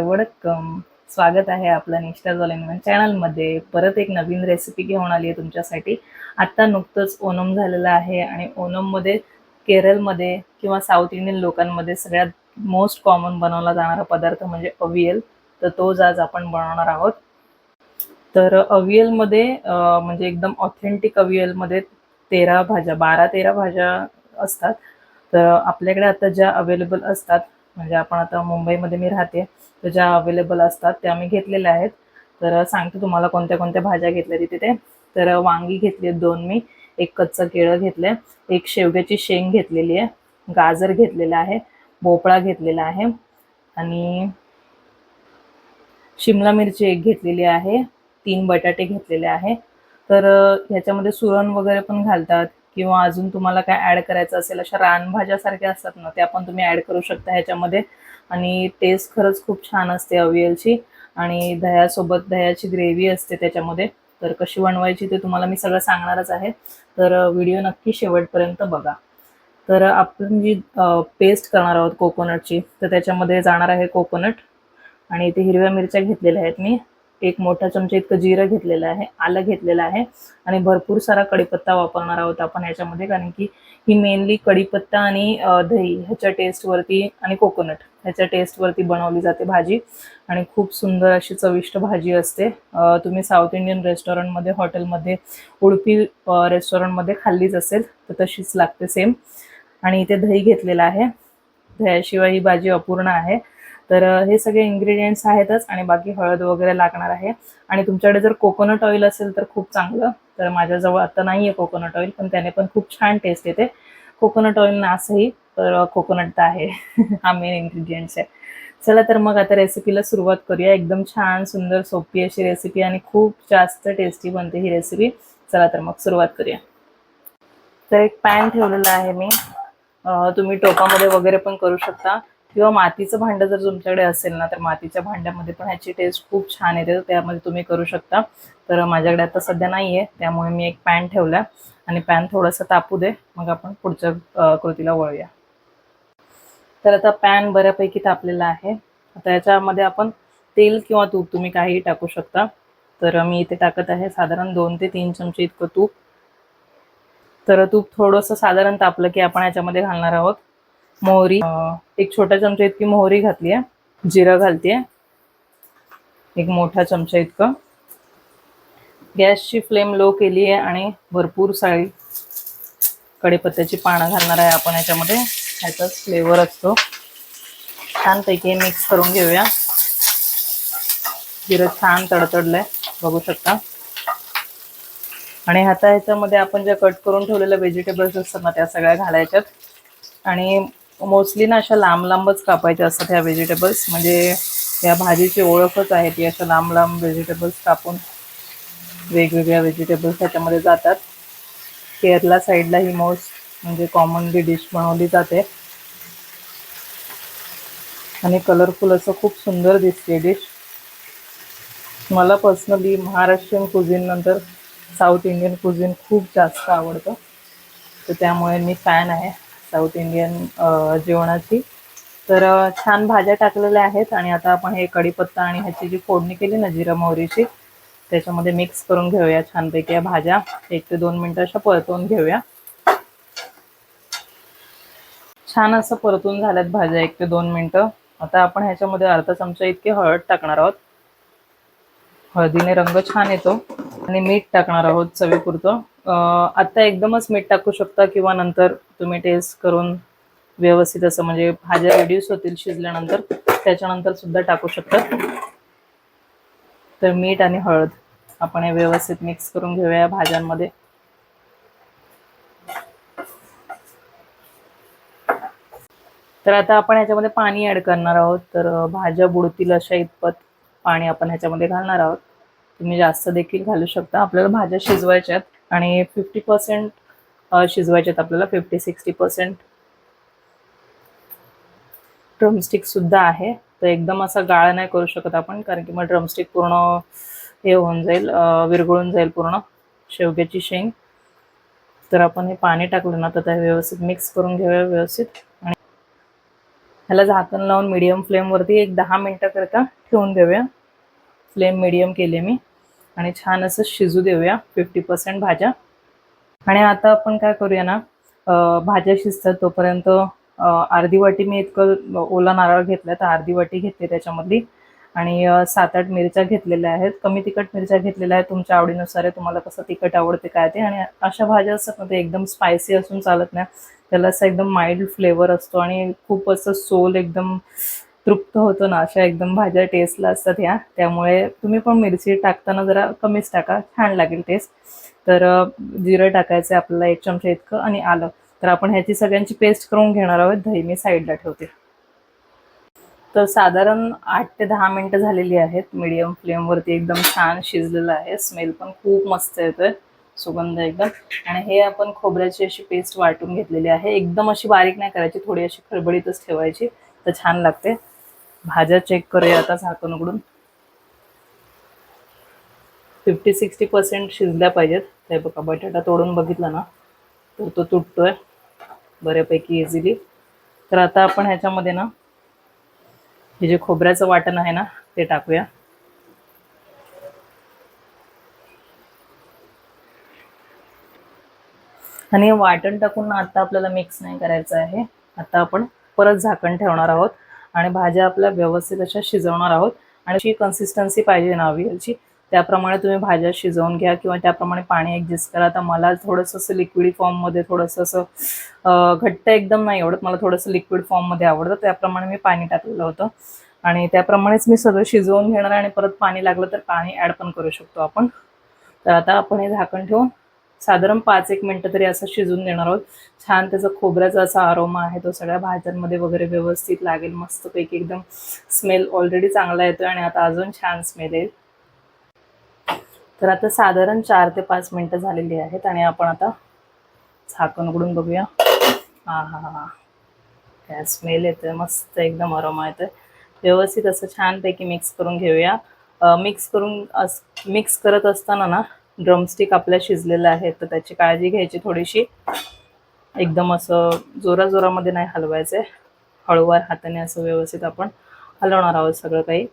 नमस्कार वडक्कम. स्वागत आहे आपलं निष्ठा जॉलिनमन चॅनलमध्ये परत एक नवीन रेसिपी घेऊन आली आहे तुमच्यासाठी. आत्ता नुकतंच ओणम झालेलं आहे आणि ओणममध्ये केरळमध्ये किंवा साऊथ इंडियन लोकांमध्ये सगळ्यात मोस्ट कॉमन बनवला जाणारा पदार्थ म्हणजे अवियल. तर तोच आज आपण बनवणार आहोत. तर अवियलमध्ये म्हणजे एकदम ऑथेंटिक अवियलमध्ये तेरा भाज्या बारा तेरा भाज्या असतात. तर आपल्याकडे आता ज्या अवेलेबल असतात म्हणजे आपण आता मुंबईमध्ये मी राहते तर ज्या अवेलेबल असतात त्या मी घेतलेल्या आहेत. तर सांगते तुम्हाला कोणत्या कोणत्या भाज्या घेतल्या तिथे ते. तर वांगी घेतली आहेत दोन मी एक कच्चं केळं घेतलंय एक शेवग्याची शेंग घेतलेली आहे गाजर घेतलेला आहे भोपळा घेतलेला आहे आणि शिमला मिरची एक घेतलेली आहे तीन बटाटे घेतलेले आहे. तर ह्याच्यामध्ये सुरण वगैरे पण घालतात किंवा अजून तुम्हाला काय ऍड करायचं असेल अशा रानभाज्या सारख्या असतात ना त्या पण तुम्ही ऍड करू शकता ह्याच्यामध्ये. आणि टेस्ट खरंच खूप छान असते अवियलची. आणि दह्यासोबत दह्याची ग्रेव्ही असते त्याच्यामध्ये. तर कशी बनवायची ते तुम्हाला मी सगळं सांगणारच आहे. तर व्हिडिओ नक्की शेवटपर्यंत बघा. तर आपण जी पेस्ट करणार आहोत कोकोनटची तर त्याच्यामध्ये जाणार आहे कोकोनट आणि इथे हिरव्या मिरच्या घेतलेल्या आहेत मी. एक मोठा चमचा इतकं जिरं घेतलेलं आहे आलं घेतलेलं आहे आणि भरपूर सारा कढीपत्ता वापरणार आहोत आपण याच्यामध्ये कारण की ही मेनली कढीपत्ता आणि दही ह्याच्या टेस्टवरती आणि कोकोनट ह्याच्या टेस्टवरती बनवली जाते भाजी आणि खूप सुंदर अशी चविष्ट भाजी असते. तुम्ही साऊथ इंडियन रेस्टॉरंटमध्ये हॉटेलमध्ये उडपी रेस्टॉरंटमध्ये खाल्लीच असेल तर तशीच लागते सेम आणि इथे दही घेतलेलं आहे. दह्याशिवाय ही भाजी अपूर्ण आहे. तर हे सगळे इन्ग्रेडियंट्स आहेतच आणि बाकी हळद वगैरे लागणार आहे. आणि तुमच्याकडे जर कोकोनट ऑइल असेल तर खूप चांगलं. तर माझ्याजवळ आता नाही आहे कोकोनट ऑइल पण त्याने पण खूप छान टेस्ट येते. कोकोनट ऑइल नासही तर कोकोनट तर आहे. हा मेन इन्ग्रेडियंट्स आहे. चला तर मग आता रेसिपीला सुरुवात करूया. एकदम छान सुंदर सोपी अशी रेसिपी आणि खूप जास्त टेस्टी बनते ही रेसिपी चला तर मग सुरुवात करूया. तर एक पॅन ठेवलेला आहे मी. तुम्ही टोपामध्ये वगैरे पण करू शकता. किंवा मातीचं भांडं जर तुमच्याकडे असेल ना तर मातीच्या भांड्यामध्ये पण ह्याची टेस्ट खूप छान येते. तर त्यामध्ये तुम्ही करू शकता. तर माझ्याकडे आता सध्या नाही आहे त्यामुळे मी एक पॅन ठेवला आणि पॅन थोडासा तापू दे. मग आपण पुढच्या कृतीला वळूया. तर आता पॅन बऱ्यापैकी तापलेला आहे. आता याच्यामध्ये आपण तेल किंवा तूप तुम्ही काहीही टाकू शकता. तर मी इथे टाकत आहे साधारण दोन ते तीन चमचे इतकं तूप. तर तूप थोडंसं साधारण तापलं की आपण याच्यामध्ये घालणार आहोत. मोहरी. एक छोटा चमचा इतकी मोहरी घातली आहे जिरं घालते एक मोठा चमचा इतकं. गॅसची फ्लेम लो केली आहे आणि भरपूर सारी कडेपत्त्याची पानं घालणार आहे आपण याच्यामध्ये. ह्याचाच फ्लेवर असतो. छानपैकी मिक्स करून घेऊया. जिरं छान तडतडलंय बघू शकता. आणि आता ह्याच्यामध्ये आपण ज्या कट करून ठेवलेल्या व्हेजिटेबल्स असतात ना त्या सगळ्या घालायच्यात. आणि मोस्टली ना अशा लांब लांबच कापायच्या असतात ह्या व्हेजिटेबल्स म्हणजे या भाजीची ओळखच आहे ती अशा लांब लांब व्हेजिटेबल्स कापून वेगवेगळ्या व्हेजिटेबल्स ह्याच्यामध्ये जातात. केरला साईडला ही मोस्ट म्हणजे कॉमनली डिश बनवली जाते. आणि कलरफुल असं खूप सुंदर दिसते डिश मला पर्सनली महाराष्ट्रीयन कुझिन नंतर साऊथ इंडियन कुझिन खूप जास्त आवडतं. तर त्यामुळे मी फॅन आहे. साऊथ इंडियन जेवणाची. तर छान भाज्या टाकलेल्या आहेत आणि आता आपण हे कढीपत्ता आणि ह्याची जी फोडणी केली ना जिरा मोहरीची त्याच्यामध्ये मिक्स करून घेऊया छानपैकी या भाज्या. एक ते दोन मिनिटं अशा परतवून घेऊया. छान असं परतून झाल्यात भाज्या एक ते दोन मिनिटं. आता आपण ह्याच्यामध्ये अर्धा चमचा इतके हळद टाकणार आहोत. हळदीने रंग छान येतो. आणि मीठ टाकणार आहोत चवीपुरतं. अं, आता एकदमच मीठ टाकू शकता किंवा नंतर तुम्ही टेस्ट करून व्यवस्थित असं म्हणजे भाज्या रिड्यूस होतील शिजल्यानंतर त्याच्यानंतर सुद्धा टाकू शकता. तर मीठ आणि हळद आपण हे व्यवस्थित मिक्स करून घेऊया भाज्यांमध्ये. तर आता आपण ह्याच्यामध्ये पाणी ऍड करणार आहोत. तर भाज्या बुडतील अशा इतपत पाणी आपण ह्याच्यामध्ये घालणार आहोत. तुम्ही जास्त देखील घालू शकता. आपल्याला भाज्या शिजवायच्यात आणि फिफ्टी पर्सेंट शिजवायच्यात आपल्याला फिफ्टी सिक्स्टी पर्सेंट ड्रमस्टिकसुद्धा आहे. तर एकदम असा गाळ नाही करू शकत आपण कारण की मग ड्रमस्टिक पूर्ण हे होऊन जाईल विरघळून जाईल पूर्ण शेवग्याची शेंग. तर आपण हे पाणी टाकलं ना तर ते व्यवस्थित मिक्स करून घेऊया व्यवस्थित. आणि ह्याला झाकण लावून मीडियम फ्लेमवरती एक दहा मिनटाकरता ठेवून देऊया फ्लेम मीडियम केले मी. आणि छान असं शिजू देऊया. फिफ्टी पर्सेंट भाज्या. आणि आता आपण काय करूया ना भाज्या शिजतात तोपर्यंत अर्धी वाटी मी इतकं ओला नारळ घेतला तर अर्धी वाटी घेतली त्याच्यामधली. आणि सात आठ मिरच्या घेतलेल्या आहेत. कमी तिखट मिरच्या घेतलेल्या आहेत. तुमच्या आवडीनुसार आहे तुम्हाला कसं तिखट आवडते काय ते. आणि अशा भाज्या असतात ना ते एकदम स्पायसी असून चालत नाही. त्याला असं एकदम माइल्ड फ्लेवर असतो आणि खूप असं सोल एकदम तृप्त होतो ना अशा एकदम भाज्या टेस्टला असतात ह्या. त्यामुळे तुम्ही पण मिरची टाकताना जरा कमीच टाका छान लागेल टेस्ट तर जिरं टाकायचं आपल्याला एक चमचा इतकं आणि आलं. तर आपण ह्याची सगळ्यांची पेस्ट करून घेणार आहोत. दही मी साईडला ठेवते. तर साधारण आठ ते दहा मिनटं झालेली आहेत. मीडियम फ्लेमवरती एकदम छान शिजलेलं आहे. स्मेल पण खूप मस्त येतोय. सुगंध एकदम. आणि हे आपण खोबऱ्याची अशी पेस्ट वाटून घेतलेली आहे. एकदम अशी बारीक नाही करायची. थोडी अशी खडबडीतच ठेवायची. तर छान लागते. भाज्या चेक करूया आता झाकण उघडून फिफ्टी सिक्स्टी पर्सेंट शिजल्या पाहिजेत. हे बघा बटाटा तोडून बघितला ना तर तो तुटतोय बऱ्यापैकी इझिली तर आता आपण ह्याच्यामध्ये ना हे जे खोबऱ्याचं वाटण आहे ना ते टाकूया. आणि वाटण टाकून ना आता आपल्याला मिक्स नाही करायचं आहे. आता आपण परत झाकण ठेवणार आहोत. आणि भाज्या आपल्या व्यवस्थित अशा शिजवणार आहोत. आणि अशी कन्सिस्टन्सी पाहिजे ना त्याप्रमाणे तुम्ही भाज्या शिजवून घ्या किंवा त्याप्रमाणे पाणी ॲडजस्ट करा. आता मला थोडंसं असं लिक्विड फॉर्ममध्ये थोडंसं असं घट्ट एकदम नाही आवडत. मला थोडंसं लिक्विड फॉर्ममध्ये आवडतं. त्याप्रमाणे मी पाणी टाकलेलं होतं. आणि त्याप्रमाणेच मी सगळं शिजवून घेणार आणि परत पाणी लागलं तर पाणी ॲड पण करू शकतो आपण. तर आता आपण हे झाकण ठेवून साधारण पाच एक मिनटं तरी असं शिजून देणार आहोत. छान त्याचा खोबऱ्याचा असा अरोमा आहे तो सगळ्या भाज्यांमध्ये वगैरे व्यवस्थित लागेल मस्तपैकी एकदम स्मेल ऑलरेडी चांगला येतोय आणि आता अजून छान स्मेल येईल. तर आता साधारण चार ते पाच मिनटं झालेली आहेत आणि आपण आता झाकण उघडून बघूया. हा हा हा काय स्मेल येतोय मस्त एकदम अरोमा येतोय. व्यवस्थित असं छानपैकी मिक्स करून घेऊया. मिक्स करून अस मिक्स करत असताना ना ड्रमस्टिक आपल्या शिजलेलं आहे तर त्याची काळजी घ्यायची थोडीशी. एकदम असं जोराजोरामध्ये नाही हलवायचं आहे हळूवार हाताने असं व्यवस्थित आपण हलवणार आहोत सगळं काही.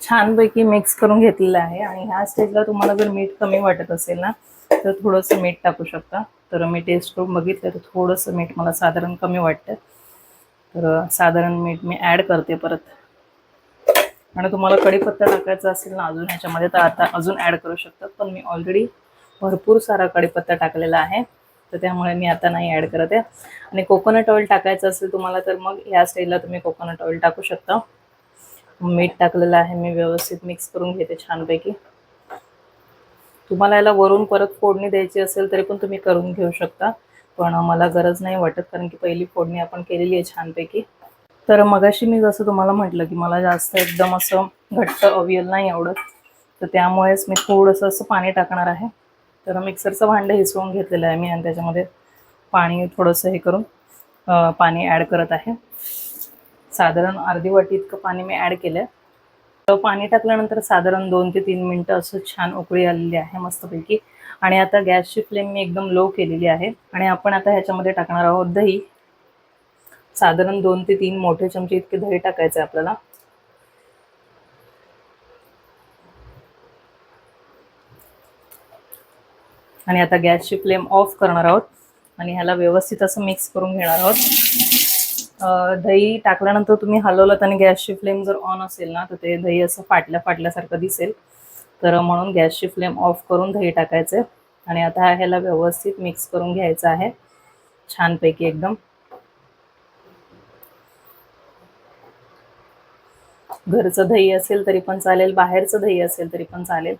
छानपैकी मिक्स करून घेतलेलं आहे आणि ह्या स्टेजला तुम्हाला जर मीठ कमी वाटत असेल ना तर थोडंसं मीठ टाकू शकता. तर मी टेस्ट करून बघितलं तर थोडंसं मीठ मला साधारण कमी वाटतं तर साधारण मीठ मी ॲड करते परत. आणि तुम्हाला कढीपत्ता टाकायचा असेल ना अजून ह्याच्यामध्ये तर आता अजून ॲड करू शकतात पण मी ऑलरेडी भरपूर सारा कढीपत्ता टाकलेला आहे. तर त्यामुळे मी आता नाही ॲड करत आहे. आणि कोकोनट ऑइल टाकायचं असेल तुम्हाला तर मग ह्या स्टेजला तुम्ही कोकोनट ऑइल टाकू शकता. मीठ टाकलेलं आहे मी व्यवस्थित मिक्स करून घेते छानपैकी. तुम्हाला याला वरून परत फोडणी द्यायची असेल तरी पण तुम्ही करून घेऊ शकता. पण मला गरज नाही वाटत कारण की पहिली फोडणी आपण केलेली आहे छानपैकी. तर मगाशी मी जसं तुम्हाला म्हटलं की मला जास्त एकदम असं घट्ट अवियल नाही आवडत. तर त्यामुळेच मी थोडंसं असं पाणी टाकणार आहे. तर मिक्सरचं भांडं हिसवून घेतलेलं आहे मी आणि त्याच्यामध्ये पाणी थोडंसं हे करून पाणी ॲड करत आहे. साधारण अर्धी वाटी इतकं पाणी मी ॲड केलं आहे तर पाणी टाकल्यानंतर साधारण दोन ते तीन मिनटं असं छान उकळी आलेली आहे मस्तपैकी. आणि आता गॅसची फ्लेम मी एकदम लो केलेली आहे. आणि आपण आता ह्याच्यामध्ये टाकणार आहोत दही. साधारण दोन ते तीन मोठे चमचे इतके दही टाकायचे आपल्याला. आणि आता गॅसची फ्लेम ऑफ करणार आहोत. आणि ह्याला व्यवस्थित असं मिक्स करून घेणार आहोत. दही टाकल्यानंतर तुम्ही हलवलं आणि गॅसची फ्लेम जर ऑन असेल ना तर ते दही असं फाटल्या फाटल्यासारखं दिसेल. तर म्हणून गॅसची फ्लेम ऑफ करून दही टाकायचं. आणि आता ह्याला व्यवस्थित मिक्स करून घ्यायचं आहे. छानपैकी एकदम. घरचं दही असेल तरी पण चालेल बाहेरचं दही असेल तरी पण चालेल.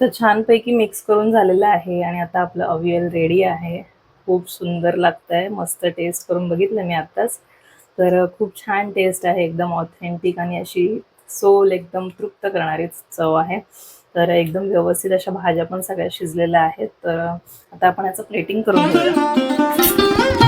तर छानपैकी मिक्स करून झालेलं आहे आणि आता आपलं अवियल रेडी आहे. खूप सुंदर लागतं आहे मस्त टेस्ट करून बघितलं मी आत्ताच. तर खूप छान टेस्ट आहे एकदम ऑथेंटिक आणि अशी सोल एकदम तृप्त करणारी चव आहे. तर एकदम व्यवस्थित अशा भाज्या पण सगळ्या शिजलेल्या आहेत. तर आता आपण याचं प्लेटिंग करून घेऊया.